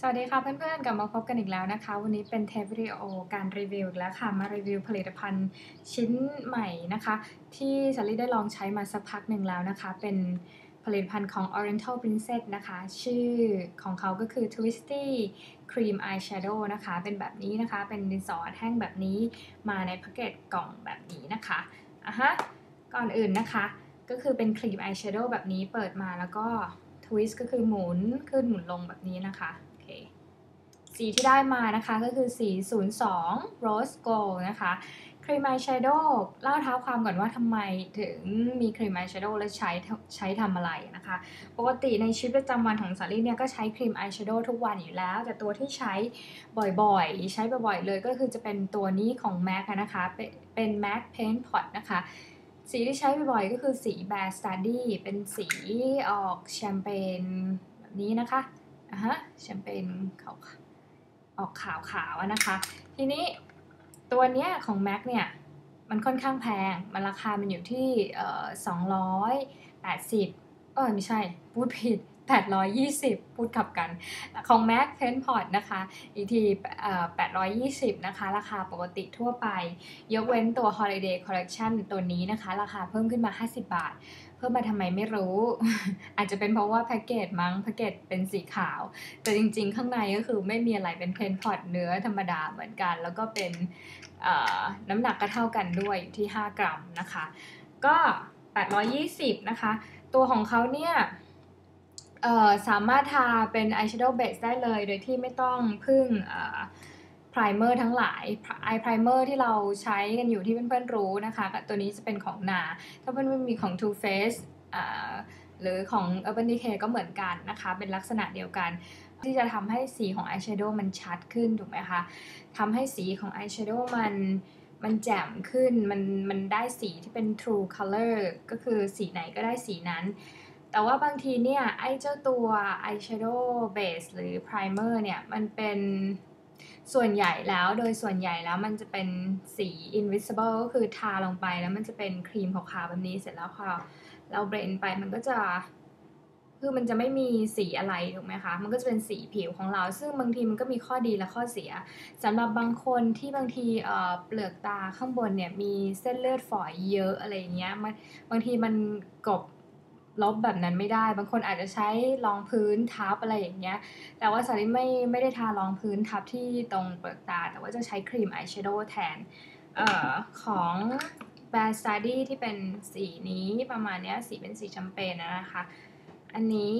สวัสดีค่ะเพื่อนๆกลับมาพบกันอีกแล้วนะคะ วันนี้เป็นเทปวิดีโอการรีวิวอีกแล้วค่ะมารีวิวผลิตภัณฑ์ชิ้นใหม่นะคะ ที่สาลี่ได้ลองใช้มาสักพักหนึ่งแล้วนะคะ เป็นผลิตภัณฑ์ของ Oriental Princess นะคะ ชื่อของเขาก็คือ Twisty Cream Eyeshadow นะคะ เป็นแบบนี้นะคะ เป็นดินสอแท่งแบบนี้มาในแพ็กเกจกล่องแบบนี้นะคะอะฮะก่อนอื่นนะคะ ก็คือเป็นครีมอายแชโดว์แบบนี้เปิดมาแล้วก็ทวิสต์ก็คือหมุนขึ้นหมุนลงแบบนี้นะคะ สีที่ได้มานะคะก็คือสี 02 Rose Gold นะคะครีมอายแชโดว์เล่าเท้าความก่อนว่าทำไมถึงมีครีมอายแชโดว์และใช้ใช้ทำอะไรนะคะ ปกติในชีวิตประจำวันของสาลี่เนี่ยก็ใช้ครีมอายแชโดว์ทุกวันอยู่แล้ว แต่ตัวที่ใช้บ่อยๆ ใช้บ่อยๆเลยก็คือจะเป็นตัวนี้ของ MAC นะคะ เป็น MAC Paint Pot นะคะ สีที่ใช้บ่อยๆ ก็คือสี Bear Study เป็นสีออกแชมเปญแบบนี้นะคะอะฮะแชมเปญขาว ออกขาวๆนะคะ ทีนี้ตัวเนี้ยของ MAC เนี่ยมันค่อนข้างแพง มันราคามันอยู่ที่สองร้อยแปดสิบเออไม่ใช่พูดผิด 820 พูดขับกัน ของ MAC Pen Pot นะคะอีกที820 นะคะ ราคาปกติทั่วไป ยกเว้นตัว Holiday Collection ตัวนี้นะคะ ราคาเพิ่มขึ้นมา 50 บาท เพิ่มมาทำไมไม่รู้ อาจจะเป็นเพราะว่าแพ็กเกจมั้ง แพ็กเกจเป็นสีขาว แต่จริงๆ ข้างในก็คือไม่มีอะไรเป็นเพนพอตเนื้อธรรมดาเหมือนกัน แล้วก็เป็นน้ำหนักก็เท่ากันด้วยอยู่ที่ 5 กรัมนะคะ ก็ 820 นะคะ ตัวของเขาเนี่ย สามารถทาเป็นอายแชโดว์เบสได้เลย โดยที่ไม่ต้องพึ่งพรายเมอร์ทั้งหลายไอพรายเมอร์ที่เราใช้กันอยู่ที่เพื่อนๆรู้นะคะตัวนี้จะเป็นของนา ถ้าเพื่อนๆมีของ Too Faced หรือของ Urban Decay ก็เหมือนกันนะคะ เป็นลักษณะเดียวกัน ที่จะทำให้สีของอายแชโดว์มันชัดขึ้นถูกไหมคะทำให้สีของอายแชโดว์มันมันแจ่มขึ้น มันมันได้สีที่เป็น true color ก็คือสีไหนก็ได้สีนั้น แต่ว่าบางทีเนี่ย ไอเจ้าตัว eyeshadow base หรือ primer เนี่ย มันเป็นส่วนใหญ่แล้วโดยส่วนใหญ่แล้วมันจะเป็นสี invisible ก็คือทาลงไปแล้วมันจะเป็นครีมขาวๆแบบนี้เสร็จแล้วพอเราเบรนไปมันก็จะคือมันจะไม่มีสีอะไรถูกไหมคะ มันก็จะเป็นสีผิวของเรา ซึ่งบางทีมันก็มีข้อดีและข้อเสียสำหรับบางคนที่บางทีเปลือกตาข้างบนเนี่ยมีเส้นเลือดฝอยเยอะอะไรเงี้ยมันบางทีมันกบ ลบแบบนั้นไม่ได้ บางคนอาจจะใช้รองพื้นทับอะไรอย่างเงี้ย แต่ว่าสาริไม่ไม่ได้ทารองพื้นทับที่ตรงเปลือกตา แต่ว่าจะใช้ครีมอายแชโดว์แทนออของ b a r Study ที่เป็นสีนี้ประมาณเนี้ยสีเป็นสีแชมเปญนะคะ อันนี้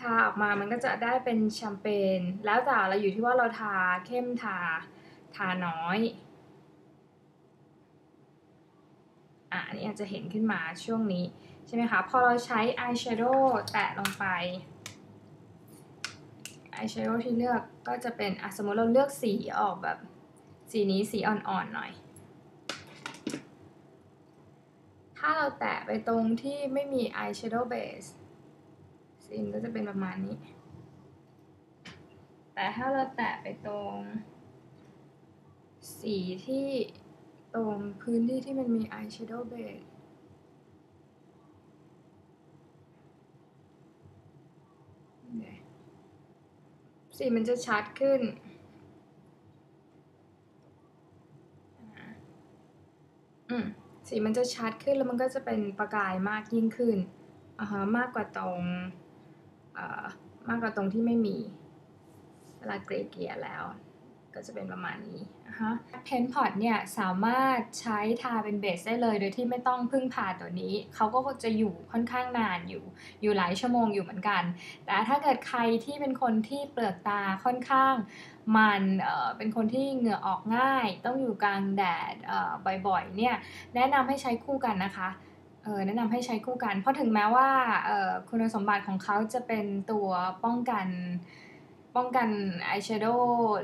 ทาออกมามันก็จะได้เป็นแชมเปญแล้วแต่เราอยู่ที่ว่าเราทาเข้มทาทาน้อย อะอันนี้อาจจะเห็นขึ้นมาช่วงนี้ใช่ไหมคะ พอเราใช้อายแชโดว์แตะลงไปอายแชโดว์ที่เลือกก็จะเป็นอะสมมติเราเลือกสีออกแบบสีนี้สีอ่อนๆหน่อย ถ้าเราแตะไปตรงที่ไม่มีอายแชโดว์เบสสีก็จะเป็นประมาณนี้ แต่ถ้าเราแตะไปตรงสีที่ ตรงพื้นที่ที่มันมี eyeshadow base สีมันจะชัดขึ้น อืม สีมันจะชัดขึ้นแล้วมันก็จะเป็นประกายมากยิ่งขึ้นอ่าฮะมากกว่าตรงอ่ามากกว่าตรงที่ไม่มี เวลาเกลี่ยแล้ว ก็จะเป็นประมาณนี้นะคะเพนพอตเนี่ยสามารถใช้ทาเป็นเบสได้เลย โดยที่ไม่ต้องพึ่งพาตัวนี้ เขาก็จะอยู่ค่อนข้างนานอยู่ อยู่หลายชั่วโมงอยู่เหมือนกัน แต่ถ้าเกิดใครที่เป็นคนที่เปลือกตาค่อนข้างมันเเป็นคนที่เหงื่อออกง่าย ต้องอยู่กลางแดดบ่อยๆเนี่ยแนะนำให้ใช้คู่กันนะคะแนะนำให้ใช้คู่กัน เพราะถึงแม้ว่าคุณสมบัติของเขาจะเป็นตัวป้องกันป้องกันอายแชโดว์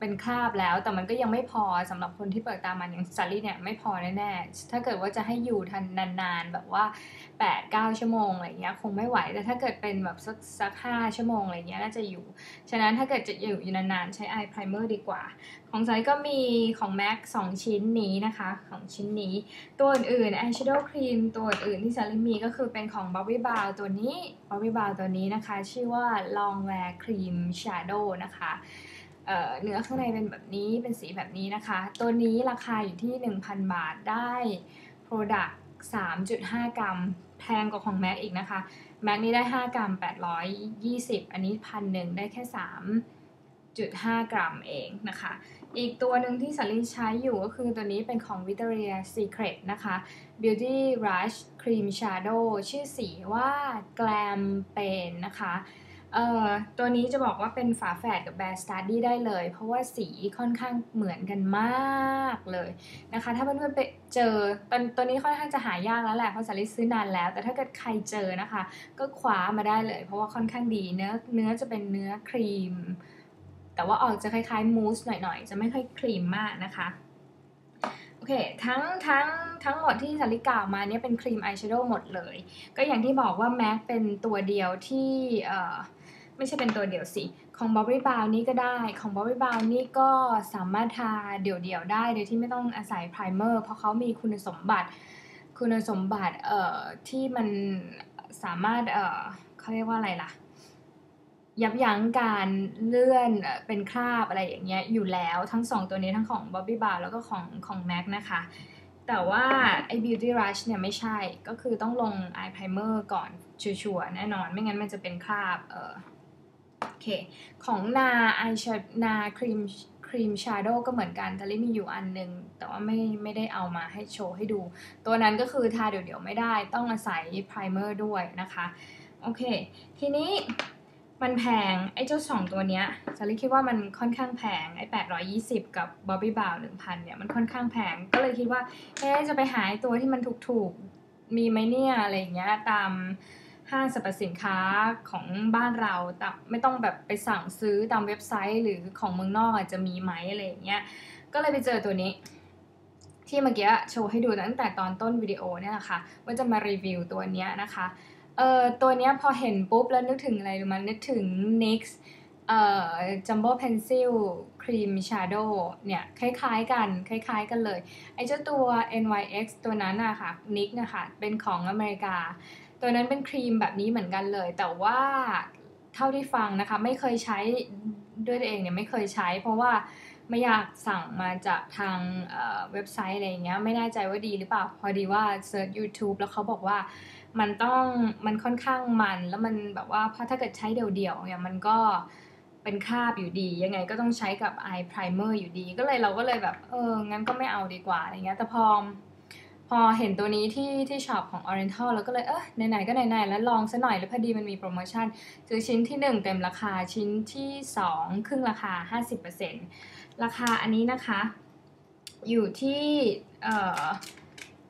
เป็นคราบแล้วแต่มันก็ยังไม่พอสำหรับคนที่เปิดตามันอย่างซารี่เนี่ยไม่พอแน่ๆถ้าเกิดว่าจะให้อยู่ทันนานๆ แบบว่า8 9ชั่วโมงอะไรเงี้ยคงไม่ไหวแต่ถ้าเกิดเป็นแบบสักสักห้าชั่วโมงอะไรเงี้ยน่าจะอยู่ ฉะนั้นถ้าเกิดจะอยู่อยู่นานๆ ใช้ eye primer ดีกว่า ของซารี่ก็มีของ MAC 2ชิ้นนี้นะคะของชิ้นนี้ ตัวอื่นๆ eyeshadow cream ตัวอื่นที่ซารี่มีก็คือเป็นของ Bobbi Brown ตัวนี้ Bobbi Brown ตัวนี้นะคะ ชื่อว่า Long Wear Cream Shadow นะคะ เนื้อข้างในเป็นแบบนี้เป็นสีแบบนี้นะคะ ตัวนี้ราคาอยู่ที่ 1,000 บาทได้ Product 3.5 กรัมแพงกว่าของ MAC อีกนะคะ MAC นี้ได้ 5 กรัม 820 อันนี้พันหนึ่งได้แค่ 3.5 กรัมเองนะคะ อีกตัวหนึ่งที่สลินใช้อยู่ก็คือตัวนี้เป็นของ Victoria Secret นะคะ Beauty Rush Cream Shadow ชื่อสีว่า Glam Pain นะคะ เอ่อตัวนี้จะบอกว่าเป็นฝาแฝดกับ Bear Study ได้เลย เพราะว่าสีค่อนข้างเหมือนกันมากเลยนะคะ ถ้าเพื่อนๆไปเจอตอนตัวนี้ค่อนข้างจะหายากแล้วแหละเพราะสาริซื้อนานแล้ว แต่ถ้าเกิดใครเจอนะคะ ก็คว้ามาได้เลย เพราะว่าค่อนข้างดีเนื้อเนื้อจะเป็นเนื้อครีม แต่ว่าออกจะคล้ายๆมูสหน่อยๆ จะไม่ค่อยครีมมากนะคะโอเคทั้งทั้งทั้งหมดที่สาริกล่าวมาเนี่ยเป็นครีมอายแชโดว์หมดเลย ก็อย่างที่บอกว่าแม็กเป็นตัวเดียวที่เอ่อ ไม่ใช่เป็นตัวเดียวสิ ของ b o b b y Brown นี่ก็ได้ ของ b o b b y Brown นี่ก็สามารถทาเดี่ยวๆได้ โดยที่ไม่ต้องอาศัยไพรเมอร์ เพราะเขามีคุณสมบัติ คุณสมบัติเอ่อที่มันสามารถเอ่อเขาเรียกว่าอะไรล่ะ ยับยั้งการเลื่อนเป็นคราบอะไรอย่างเงี้ยอยู่แล้วทั้งสองตัวนี้ทั้งของ b o b b y Brown แล้วก็ของของ MAC นะคะแต่ว่าไอ้ Beauty Rush เนี่ยไม่ใช่ก็คือต้องลง eye primer ก่อนชัวร์ๆแน่นอน ไม่งั้นมันจะเป็นคราบเออ โอเค ของนาไอแชนาครีมครีมชาโดก็เหมือนกันแต่ลิมีอยู่อันหนึ่งแต่ว่าไม่ไม่ได้เอามาให้โชว์ให้ดู ตัวนั้นก็คือทาเดี๋ยวๆไม่ได้ต้องอาศัยไพรเมอร์ด้วยนะคะ โอเค ทีนี้มันแพง ไอ้เจ้าสองตัวเนี้ยซาริคิดว่ามันค่อนข้างแพง ไอ้ 820 กับ Bobby b r o w n 1000 เนี่ย มันค่อนข้างแพง ก็เลยคิดว่า เอ๊จะไปหาตัวที่มันถูกๆ มีไหมเนี่ย อะไรเงี้ย ตาม ห้างสรรพสินค้าของบ้านเราแต่ไม่ต้องแบบไปสั่งซื้อตามเว็บไซต์หรือของเมืองนอกอาจจะมีไหมอะไรอย่างเงี้ยก็เลยไปเจอตัวนี้ ที่เมื่อกี้โชว์ให้ดูตั้งแต่ตอนต้นวิดีโอเนี่ยแหละค่ะว่าจะมารีวิวตัวเนี้ยนะคะเอ่อตัวเนี้ยพอเห็นปุ๊บแล้วนึกถึงอะไรรู้มันนึกถึง NYX เอ่อ Jumbo Pencil Cream Shadow เนี่ย คล้ายๆกัน คล้ายๆกันเลย ไอ้เจ้าตัว NYX ตัวนั้นอะค่ะ NYX นะคะเป็นของอเมริกา ตัวนั้นเป็นครีมแบบนี้เหมือนกันเลย แต่ว่าเท่าที่ฟังนะคะ ไม่เคยใช้ด้วยตัวเองเนี่ยไม่เคยใช้ เพราะว่าไม่อยากสั่งมาจากทางเว็บไซต์อะไรอย่างเงี้ยไม่แน่ใจว่าดีหรือเปล่า พอดีว่าเซิร์ช YouTube แล้วเขาบอกว่ามันต้องมันค่อนข้างมันแล้วมันแบบว่าถ้าเกิดใช้เดี่ยวๆเนี่ยมันก็เป็นคาบอยู่ดี ยังไงก็ต้องใช้กับ eye primer อยู่ดี ก็เลยเราก็เลยแบบเอองั้นก็ไม่เอาดีกว่าอะไรเงี้ยแต่พอ พอเห็นตัวนี้ที่ที่ช็อปของ Oriental แล้วก็เลย เออไหนๆก็ไหนๆแล้วลองซะหน่อยแล้วพอดีมันมีโปรโมชั่นซื้อชิ้นที่ 1 เต็มราคาชิ้นที่ 2 ครึ่งราคา 50%ราคาอันนี้นะคะ อยู่ที่เอ่อ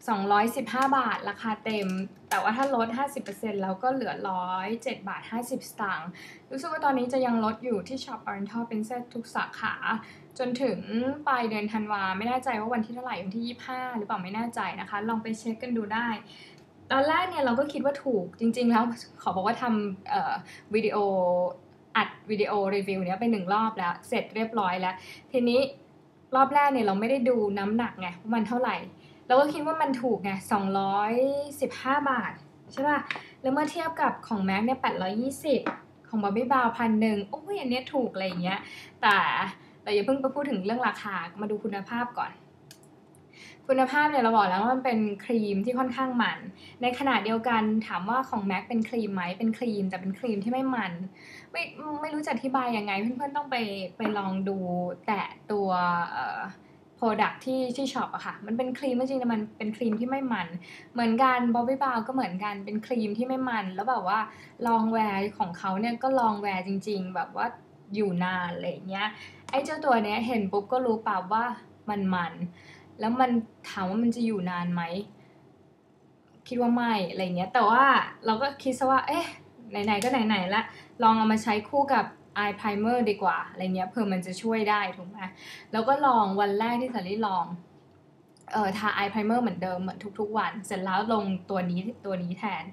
215 บาท ราคาเต็ม แต่ว่าถ้าลด 50%แล้วก็เหลือ 107 บาท 50 สตางค์รู้สึกว่าตอนนี้จะยังลดอยู่ที่ช็อป Oriental เป็นเซตทุกสาขา จนถึงปลายเดือนธันวาไม่แน่ใจว่าวันที่เท่าไหร่วันที่ 25 หรือเปล่าไม่แน่ใจนะคะ ลองไปเช็คกันดูได้ ตอนแรกเนี่ยเราก็คิดว่าถูกจริง ๆ แล้วขอบอกว่าทำวิดีโออัดวิดีโอรีวิวเนี้ยไปหนึ่งรอบแล้ว เสร็จเรียบร้อยแล้ว ทีนี้รอบแรกเนี่ยเราไม่ได้ดูน้ำหนักไงว่ามันเท่าไหร่เราก็คิดว่ามันถูกไง215 บาทใช่ป่ะ แล้วเมื่อเทียบกับของแม็กเนี่ย820 ของบอบบี้บาวพันหนึ่งโอ้ยอันเนี้ยถูกอะไรเงี้ย แต่ เราอย่าเพิ่งไปพูดถึงเรื่องราคามาดูคุณภาพก่อน คุณภาพเนี่ยเราบอกแล้วว่ามันเป็นครีมที่ค่อนข้างมัน ในขณะเดียวกันถามว่าของแม็กเป็นครีมไหมเป็นครีม แต่เป็นครีมที่ไม่มัน ไม่ไม่รู้จะอธิบายยังไง เพื่อนๆต้องไปไปลองดูแต่ตัวเอ่อ Product ที่ที่ช็อปอะค่ะ มันเป็นครีมจริงๆแต่มันเป็นครีมที่ไม่มัน เหมือนกันบ๊อบบี้บาวก็เหมือนกัน เป็นครีมที่ไม่มัน แล้วแบบว่าลองแวร์ของเขาเนี่ยก็ลองแวร์จริง ๆ แบบว่าอยู่นานอะไรเงี้ย ไอ้เจ้าตัวเนี้ยเห็นปุ๊บก็รู้ป่าว่ามันมัน แล้วมันถามว่ามันจะอยู่นานไหม คิดว่าไม่อะไรเงี้ย แต่ว่าเราก็คิดซะว่า เอ๊ะ ไหนๆก็ไหนๆละ ลองเอามาใช้คู่กับ eye primer ดีกว่าอะไรเงี้ยเพื่อมันจะช่วยได้ถูกไหมแล้วก็ลองวันแรกที่สาลี่ลองเอ่อทา eye primer เหมือนเดิมเหมือนทุกๆวัน เสร็จแล้วลงตัวนี้ตัวนี้แทน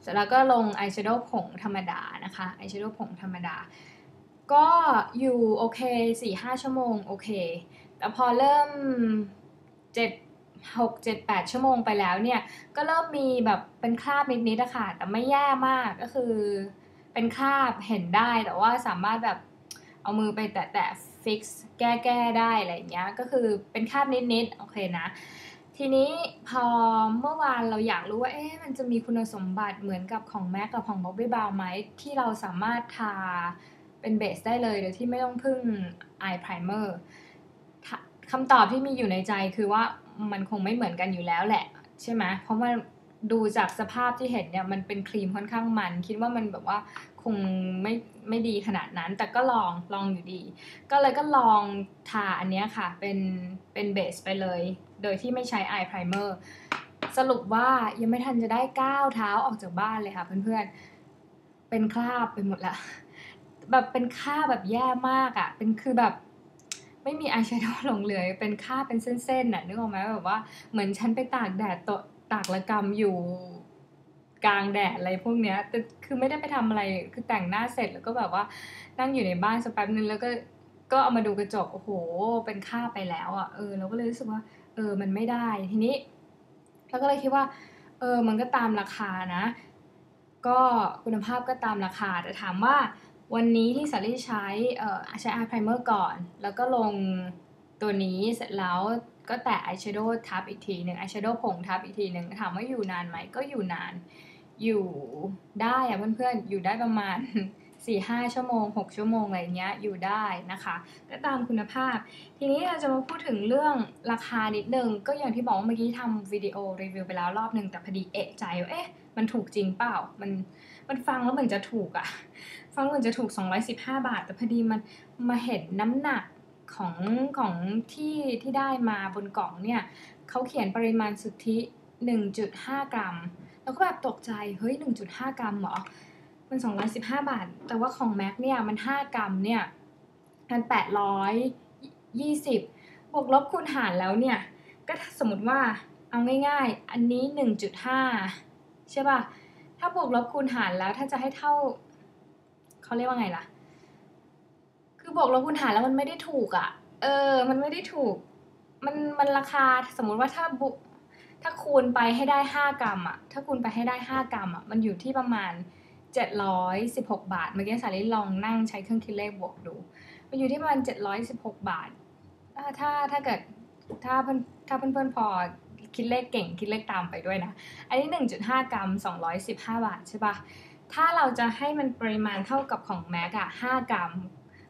เสร็จแล้วก็ลง eyeshadow ผงธรรมดานะคะ eyeshadow ผงธรรมดา ก็อยู่โอเคสี่ห้าชั่วโมงโอเค แต่พอเริ่มเจ็ดหกเจ็ดแปดชั่วโมงไปแล้วเนี่ย ก็เริ่มมีแบบเป็นคราบนิดๆอะค่ะ แต่ไม่แย่มากก็คือ เป็นคราบเห็นได้แต่ว่าสามารถแบบเอามือไปแตะๆฟิกซ์แก้แก้ได้อะไรเงี้ย ก็คือเป็นคราบนิดๆโอเคนะ ทีนี้พอเมื่อวานเราอยากรู้ว่า เอ๊ะมันจะมีคุณสมบัติเหมือนกับของแม็กกับของบ๊อบบี้บาวไหมที่เราสามารถทา เป็นเบสได้เลยโดยที่ไม่ต้องพึ่ง eye primer คำตอบที่มีอยู่ในใจคือว่ามันคงไม่เหมือนกันอยู่แล้วแหละ ใช่ไหมเพราะว่าดูจากสภาพที่เห็นเนี่ยมันเป็นครีมค่อนข้างมัน คิดว่ามันแบบว่าคงไม่ไม่ดีขนาดนั้น แต่ก็ลองลองอยู่ดี ก็เลยก็ลองทาอันนี้ค่ะ เป็นเป็นเบสไปเลย โดยที่ไม่ใช้อายไพรเมอร์สรุปว่ายังไม่ทันจะได้ก้าวเท้าออกจากบ้านเลยค่ะเพื่อนๆ เป็นคราบไปหมดละ แบบเป็นคราแบบแย่มากอะ่ะ เป็นคือแบบไม่มีอายแชโดว์หลงเหลือ เป็นคราเป็นเส้นๆน่ะนึกออกไหมแบบว่าเหมือนฉันไปตากแดดตตากระกรรมอยู่กลางแดดอะไรพวกเนี้ยแต่คือไม่ได้ไปทำอะไรคือแต่งหน้าเสร็จแล้วก็แบบว่านั่งอยู่ในบ้านสักแป๊บนึงแล้วก็ก็เอามาดูกระจกโอ้โห เป็นค่าไปแล้วอะเออเราก็เลยรู้สึกว่า เออมันไม่ได้ทีนี้แล้วก็เลยคิดว่า เออมันก็ตามราคานะ ก็คุณภาพก็ตามราคาแต่ถามว่า วันนี้ที่สาลี่ใช้ใช้อายไพรเมอร์ก่อน แล้วก็ลงตัวนี้เสร็จแล้วก็แตะอายแชโดว์ทับอีกทีหนึ่งอายแชโดว์ผงทับอีกทีหนึ่งถามว่าอยู่นานไหมก็อยู่นาน อยู่ได้อะเพื่อนๆ อยู่ได้ประมาณสี่ห้าชั่วโมงหกชั่วโมงอะไรเงี้ยอยู่ได้นะคะ ก็ตามคุณภาพ ทีนี้เราจะมาพูดถึงเรื่องราคานิดนึง ก็อย่างที่บอกเมื่อกี้ทำวิดีโอรีวิวไปแล้วรอบหนึ่งแต่พอดีเอะใจว่าเอ๊ะ มันถูกจริงเปล่า มันมันฟังแล้วเหมือนจะถูกอะฟังเหมือนจะถูก 215 บาท แต่พอดีมันมาเห็นน้ำหนักของของที่ที่ได้มาบนกล่องเนี่ยเขาเขียนปริมาณสุทธิ 1.5 กรัม แล้วก็แบบตกใจ เฮ้ย 1.5 กรัมเหรอ มัน 215 บาท แต่ว่าของแม็กเนี่ยมัน 5 กรัมเนี่ยมัน820 บวกลบคูณหารแล้วเนี่ย ก็สมมติว่าเอาง่ายๆ อันนี้ 1.5 ใช่ป่ะ ถ้าบวกลบคูณหารแล้วถ้าจะให้เท่าเขาเรียกว่าไงล่ะ คือบวกลบคูณหารแล้วมันไม่ได้ถูกอะ่ะ เออ มันไม่ได้ถูก มันมันราคาสมมุติว่าถ้าบุถ้าคูณไปให้ได้ห้ากรัมอะ่ะ ถ้าคูณไปให้ได้ห้ากรัมอะ่ะ มันอยู่ที่ประมาณเจ็ดร้อยสิบหกบาท เมื่อกี้สาริลองนั่งใช้เครื่องคิดเลขบวกดู มันอยู่ที่ประมาณเจ็ดร้อยสิบหกบาทถ้าถ้าเกิดถ้าเพื่อนถ้าเพื่อนๆพอ คิดเลขเก่งคิดเลขตามไปด้วยนะ อันนี้หนึ่งจุดห้ากรัมสองร้อยสิบาทใช่ปะถ้าเราจะให้มันปริมาณเท่ากับของแม็กอะห้ากรัม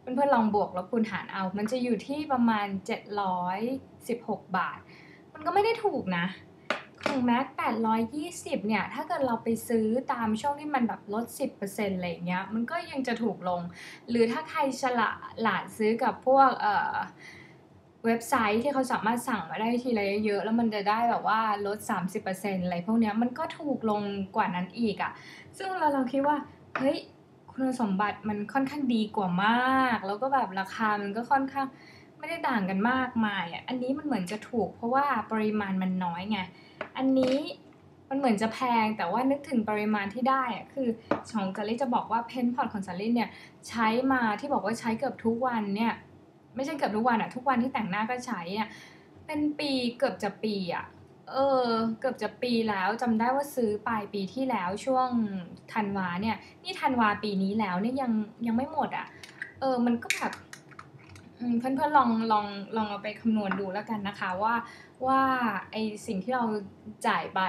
เพื่อนๆลองบวกลบคูณหารเอา มันจะอยู่ที่ประมาณ 716 บาท มันก็ไม่ได้ถูกนะ ของแม็ก820 เนี่ย ถ้าเกิดเราไปซื้อตามช่วงที่มันแบบลด 10%อะไรเงี้ย มันก็ยังจะถูกลง หรือถ้าใครฉลาดหลาดซื้อกับพวกเอ่อ เว็บไซต์ที่เขาสามารถสั่งมาได้ทีละเยอะแล้วมันจะได้แบบว่าลด 30%อะไรพวกเนี้ยมันก็ถูกลงกว่านั้นอีกอะ่ะ ซึ่งเราเราคิดว่า เฮ้ย คุณสมบัติมันค่อนข้างดีกว่ามาก แล้วก็แบบราคามันก็ค่อนข้างไม่ได้ต่างกันมากมายอะ อันนี้มันเหมือนจะถูกเพราะว่าปริมาณมันน้อยไง อันนี้มันเหมือนจะแพงแต่ว่านึกถึงปริมาณที่ได้อะคือของซารี่จะบอกว่าเพนพอร์ตของซารี่เนี่ยใช้มาที่บอกว่าใช้เกือบทุกวันเนี่ย ไม่ใช่เกือบทุกวันอะทุกวันที่แต่งหน้าก็ใช้อะเป็นปีเกือบจะปีอะเออเกือบจะปีแล้วจำได้ว่าซื้อปลายปีที่แล้วช่วงธันวาเนี่ย นี่ธันวาปีนี้แล้วเนี่ยยังยังไม่หมดอะ่ะ เออมันก็แบบเพื่อนเพื่อนลองลองลองเอาไปคำนวณดูแล้วกันนะคะว่าว่าไอสิ่งที่เราจ่ายไป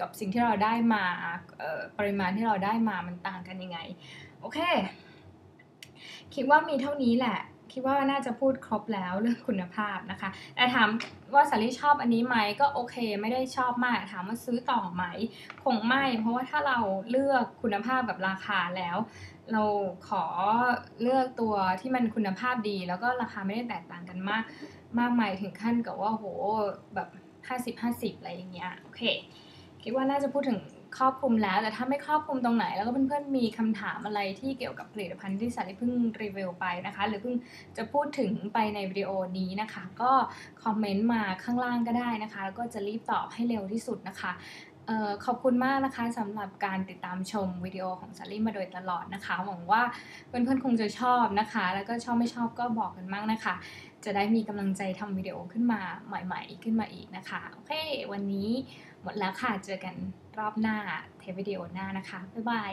กับสิ่งที่เราได้มาเอ่อปริมาณที่เราได้มามันต่างกันยังไง โอเค คิดว่ามีเท่านี้แหละ คิดว่าน่าจะพูดครบแล้วเรื่องคุณภาพนะคะ แต่ถามว่าสาลีชอบอันนี้ไหมก็โอเค ไม่ได้ชอบมาก ถามว่าซื้อต่อไหม คงไม่ เพราะว่าถ้าเราเลือกคุณภาพกับราคาแล้ว เราขอเลือกตัวที่มันคุณภาพดี แล้วก็ราคาไม่ได้แตกต่างกันมาก มากมายถึงขั้นกับว่าโหแบบ 50 50 อะไรอย่างเงี้ย โอเค คิดว่าน่าจะพูดถึง ครอบคลุมแล้ว แต่ถ้าไม่ครอบคลุมตรงไหน แล้วก็เพื่อนๆมีคำถามอะไรที่เกี่ยวกับผลิตภัณฑ์ที่สาลีเพิ่งรีวิวไปนะคะ หรือเพิ่งจะพูดถึงไปในวิดีโอนี้นะคะ ก็คอมเมนต์มาข้างล่างก็ได้นะคะแล้วก็จะรีบตอบให้เร็วที่สุดนะคะออขอบคุณมากนะคะสำหรับการติดตามชมวิดีโอของสาลี่มาโดยตลอดนะคะ หวังว่าเพื่อนๆคงจะชอบนะคะ แล้วก็ชอบไม่ชอบก็บอกกันมากนะคะ จะได้มีกำลังใจทำวิดีโอขึ้นมาใหม่ ๆ ขึ้นมาอีกนะคะ โอเค วันนี้ หมดแล้วค่ะ เจอกันรอบหน้าเทปวิดีโอหน้านะคะ บ๊ายบาย